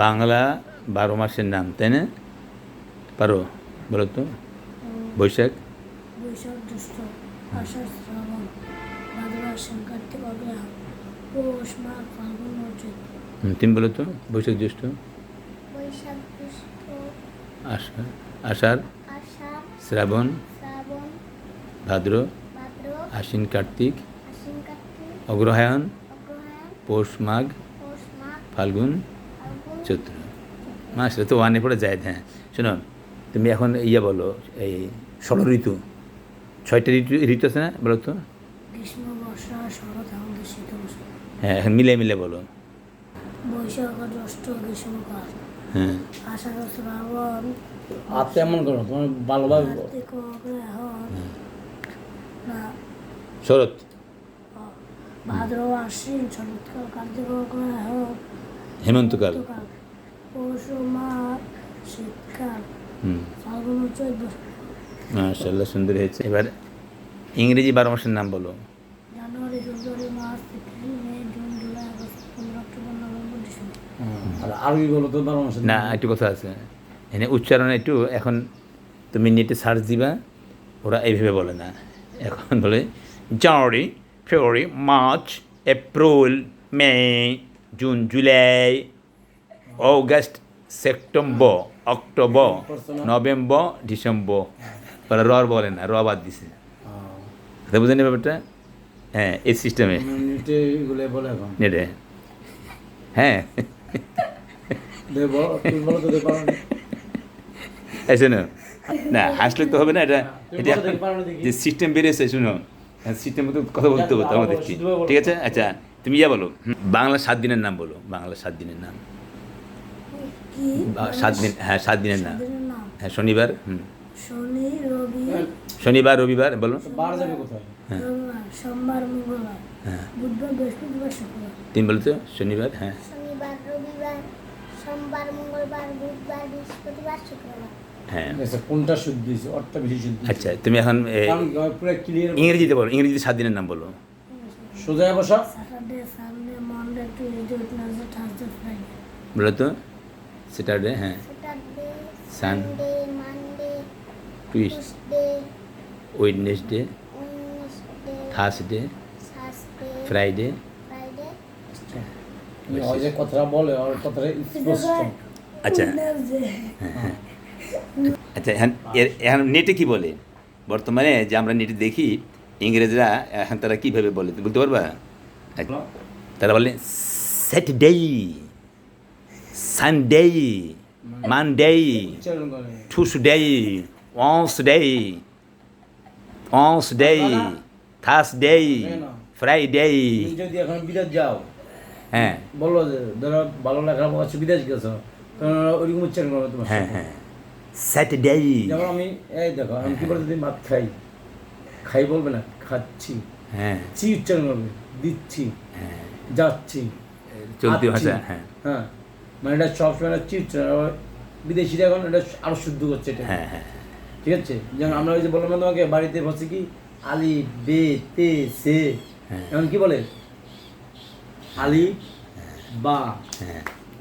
বাংলা বারো মাসের নাম তাই না? পারো বলো তো। বৈশাখ? তুমি বলো তো বৈশাখ জ্যৈষ্ঠ? আষাঢ় আষাঢ় শ্রাবণ ভাদ্র আশ্বিন কার্তিক অগ্রহায়ণ পৌষ মাঘ ফাল্গুন চৈত্র মাস তো ওয়ানে পড়ে যায় হ্যাঁ। শোনো তুমি এখন ইয়ে বলো এই ষড় ঋতু। ছয়টা ঋতু ঋতু আছে না বলো তো? গ্রীষ্ম বর্ষা শরৎ হেমন্ত শীত বসন্ত হ্যাঁ এখন মিলে মিলে বলো। হ্যাঁ। শ্রাবণ। করো তোমার ভালোভাবে না। শরৎ। ভাদ্র আশ্বিন শরৎকাল কার্তিক অগ্রহায়ণ। হেমন্তকাল। মাশাল্লাহ সুন্দর হয়েছে। এবার ইংরেজি বারো মাসের নাম বলো। না। একটু কথা আছে। এখানে উচ্চারণ একটু এখন তুমি নেটে সার্চ দিবা ওরা এইভাবে বলে না। এখন বলে January February March April May June July August September October November December. ওরা র বলে না র বাদ দিছে। বুঝেন ব্যাপারটা? হ্যাঁ এই সিস্টেমে নিটে বলে হ্যাঁ। বলো বলো এসে না। হাসলে তো হবে না এটা এটা বলো দেখি। যে সিস্টেম বেরিয়েছে শুনো। সিস্টেম মতো কথা বলতে হবে তো আমাদের কি? শুধু বলো। ঠিক আছে? আচ্ছা। তুমি যা বলো। বাংলা সাত দিনের নাম বলো বাংলা সাত দিনের নাম। সাত দিন হ্যাঁ সাত দিনের নাম। হ্যাঁ শনিবার হুম। শনিবার রবিবার বলো। হ্যাঁ। বুধবার বৃহস্পতিবার তুমি বলো তো শনিবার হ্যাঁ। শনিবার রবিবার সোমবার মঙ্গলবার বুধবার বৃহস্পতিবার শুক্রবার। হ্যাঁ। আচ্ছা কোনটা শুদ্ধ দিয়েছে বেশি শুদ্ধ আচ্ছা তুমি এখন ইংরেজিতে বলো ইংরেজিতে সাত দিনের নাম বলো। সোজা বসা। বলো তো স্যাটারডে হ্যাঁ। Twist Tuesday Wednesday Thursday Friday Friday ওই যে কথাটা বলে ওর কথাটা স্পষ্ট। আচ্ছা। আচ্ছা এখন নেটে কি বলে? বর্তমানে যে আমরা নেটে দেখি ইংরেজরা এখন তারা কীভাবে বলে? তুমি বলতে পারবা? তারা বলে স্যাটারডে সানডে মানডে করে টুসডে ওয়ান্সডে ওয়ান্সডে থার্সডে ফ্রাইডে যদি এখন বিদেশ যাও হ্যাঁ। বলল যে ধরো ভালো লেখা আছে বিদেশ গেছো ওইরকম উচ্চারণ করবে তোমার হ্যাঁ। হ্যাঁ। স্যাটারডে যেমন আমি এই দেখো আমি কি বলতে ভাত খাই। খাই বলবে না খাচ্ছি। হ্যাঁ। চি উচ্চারণ করবে দিচ্ছি। হ্যাঁ। যাচ্ছি। চলতি ভাষা হ্যাঁ। হ্যাঁ। মানে এটা সবসময় চি উচ্চারণ বিদেশিরা এখন এটা আরও শুদ্ধ করছে এটা। হ্যাঁ হ্যাঁ। ঠিক আছে? যেমন আমরা ওই যে বললাম তোমাকে বাড়িতে বসে কি? আলি বে তে সে। হ্যাঁ। এখন কি বলে? আলি বা।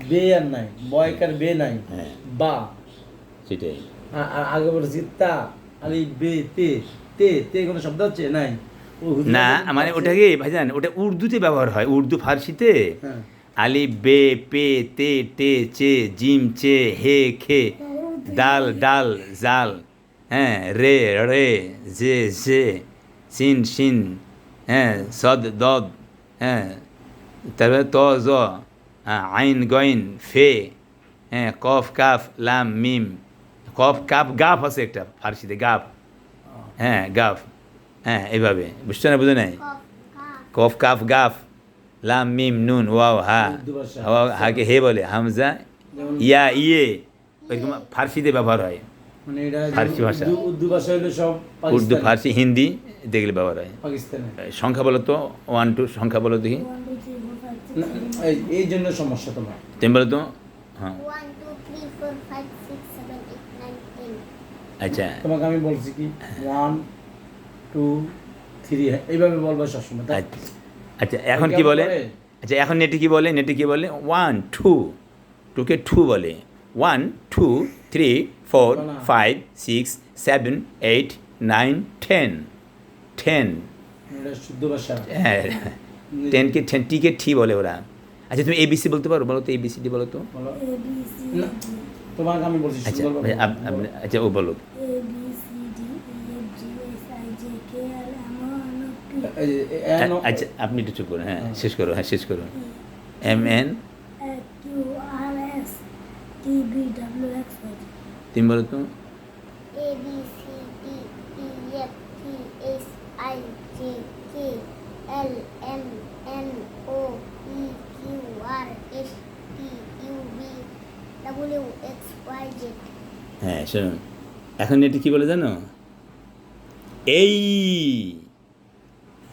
বে আর নাই। বয়কার বে নাই। হ্যাঁ। বা। সেটাই। আ- আ- আগে বলেছি তা। আলি বে তে। তে তে কোনো শব্দ হচ্ছে? নাই। না মানে ওটা কি ভাইজান ওটা উর্দুতে ব্যবহার হয়। উর্দু ফার্সিতে হ্যাঁ। আলি বে পে তে টে চে জিম চে হে খে দাল ডাল জাল হ্যাঁ রে রে জে জে সিন সিন হ্যাঁ সদ দদ হ্যাঁ তারপরে ত জ হ্যাঁ, আইন গইন ফে হ্যাঁ কফ কাফ লাম মিম কফ কাফ গাফ আছে একটা ফার্সিতে গাফ। হ্যাঁ গাফ। হ্যাঁ এইভাবে বুঝছ না বুঝো নাই? কফ কাফ গাফ। লাম মিম নুন ওয়াও হা। ওয়াও হাকে হে বলে? হামজা ইয়া ইয়ে। ওইরকম ফার্সিতে ব্যবহার হয়। মানে ফার্সি ভাষা। উর্দু- ভাষা হলো সব উর্দু ফার্সি হিন্দি দেখলে ব্যবহার হয়। সংখ্যা বলো তো ওয়ান টু সংখ্যা বলো দেখি। এই জন্য সমস্যা তোমার। তুমি বলো তো। হ্যাঁ। আচ্ছা। তোমাকে আমি বলছি কি ওয়ান টু থ্রি এইভাবে বলব সবসময় আচ্ছা আচ্ছা এখন কি বলে? আচ্ছা এখন নেটে কি বলে? নেটে কি বলে? ওয়ান টু টুকে টু বলে। One two three four five six seven eight nine ten ten শুদ্ধ ভাষা। হ্যাঁ টেনকে টেন টিকে ঠি বলে ওরা। আচ্ছা তুমি এবিসি বলতে পারো? বলো তো এবিসিডি বলো তো। তোমাকে আমি বলছি আচ্ছা আচ্ছা ও বলো A B C D E F G S I J K L M N O P আ- আচ্ছা আপনি একটু চুপ করুন হ্যাঁ শেষ করো হ্যাঁ শেষ করুন। M N? Q R S T V W X তুমি বলো তো। A B C D E F G H I J K L M N O P Q R S T U V W X Y হ্যাঁ শুনুন। এখন এটি কি বলে জানো? এই!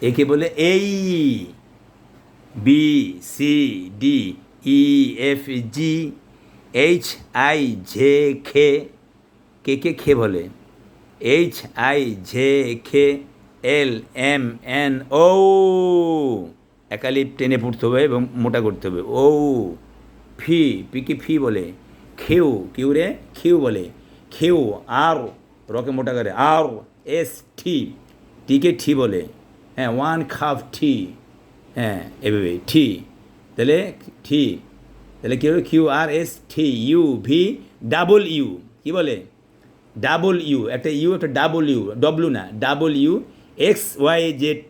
একে বলে এই B C D E F G H I J K K K খে বলে। এইচ আই ঝে খে এল এম এন ও একালি টেনে পড়তে হবে এবং মোটা করতে হবে। ও ফি পিকে ফি বলে। খেউ কিউ রে খিউ বলে। খেউ আর রকে মোটা করে। আর এস টি টিকে ঠি বলে। হ্যাঁ ওয়ান খাফ টি হ্যাঁ এভাবে ঠি তাহলে ঠি তাহলে কী হবে? Q R S T U V W কী বলে? ডাবল ইউ একটা ইউ একটা ডাবল ইউ ডব্লু না W X Y Z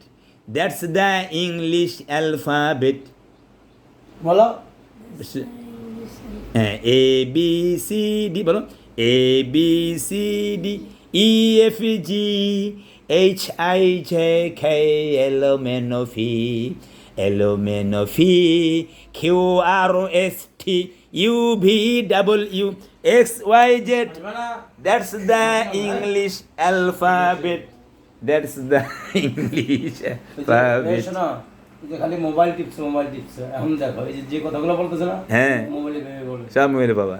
that's the English alphabet বলো? হ্যাঁ এ বি সি ডি বলো? A B C D E F G H I J K L M N P L M N P Q R S T U V W X Y Z That's the English alphabet. That's the English alphabet. খালি mobile টিপছে mobile টিপছে এখন দেখো এই যে কথাগুলো বলতেছে না হ্যাঁ। মোবাইলে সব মেরে বাবা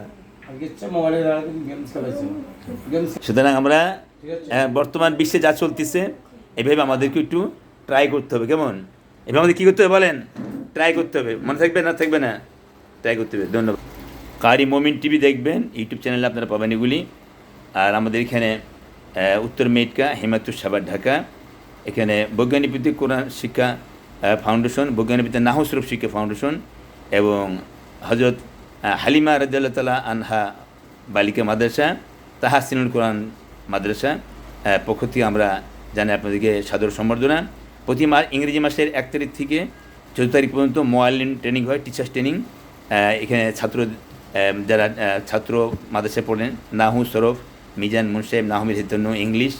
সুতরাং আমরা। আহ, বর্তমান বিশ্বে যা চলতেছে এভাবে আমাদেরকে একটু ট্রাই করতে হবে কেমন? এভাবে আমাদের কী করতে হবে বলেন? ট্রাই করতে হবে। মনে থাকবে না থাকবে না? ট্রাই করতে হবে। ধন্যবাদ। কারি মোমিন টিভি দেখবেন ইউটিউব চ্যানেলে আপনারা পাবেন এগুলি। আর আমাদের এখানে উত্তর মেটকা হেমাতুর সাবার ঢাকা। এখানে বৈজ্ঞানিক ভিত্তিক কোরআন শিক্ষা ফাউন্ডেশন বৈজ্ঞানিক ভিত্তিক নাহসরফ শিক্ষা ফাউন্ডেশন এবং হজরত হালিমা রাজ্লাহ তালা আনহা বালিকা মাদ্রাসা, তাহাসিনুল কোরআন মাদ্রাসা পক্ষ থেকে আমরা জানি আপনাদেরকে সাদর সম্বর্ধনা। প্রতি মাস ইংরেজি মাসের এক তারিখ থেকে চৌদ্দ তারিখ পর্যন্ত মোয়ালিন ট্রেনিং হয়, টিচার্স ট্রেনিং। এখানে ছাত্র যারা ছাত্র মাদ্রাসায় পড়েন, নাহু সরফ, মিজান মুনসাহেব নাহমিদ হিতন্য ইংলিশ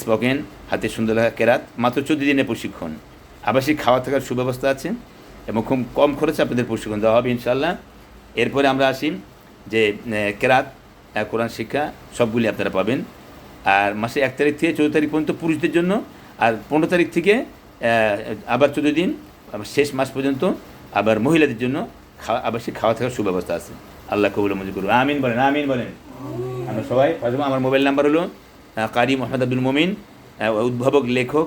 স্পোকেন, হাতে সুন্দর লেখা কেরাত, মাত্র চোদ্দ দিনের প্রশিক্ষণ। আবাসিক খাওয়া থাকার সুব্যবস্থা আছে এবং খুব কম খরচে আপনাদের প্রশিক্ষণ দেওয়া হবে ইনশাল্লাহ এরপরে আমরা আসি যে কেরাত কোরআন শিক্ষা সবগুলি আপনারা পাবেন। আর মাসে এক তারিখ থেকে চৌদ্দ তারিখ পর্যন্ত পুরুষদের জন্য আর পনেরো তারিখ থেকে আবার চোদ্দ দিন আবার শেষ মাস পর্যন্ত আবার মহিলাদের জন্য খাওয়া আবাসিক খাওয়া থাকার সুব্যবস্থা আছে। আল্লাহ কবুল মঞ্জুর করুন। আমিন বলেন আমিন বলেন। আমরা সবাই আমার মোবাইল নাম্বার হলো কারি মোহাম্মদ আব্দুল মমিন উদ্ভাবক লেখক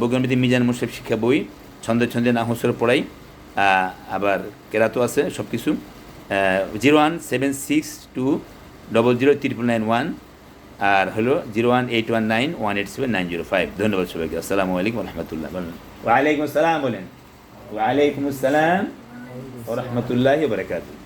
বৈজ্ঞানিক মিজান মুর্শেফ শিক্ষা বই ছন্দে ছন্দে না হুসর পড়াই আবার কেরাতো আছে সব কিছু zero one seven six two double zero triple nine one আর হলো zero one eight one nine one eight seven nine zero five ধন্যবাদ সবাইকে। আসসালামু আলাইকুম রহমতুল্লাহ বলেন। ওয়ালাইকুম আসসালাম বলেন। ওয়ালাইকুম আসসালাম রহমতুল্লাহ বারকাতুহ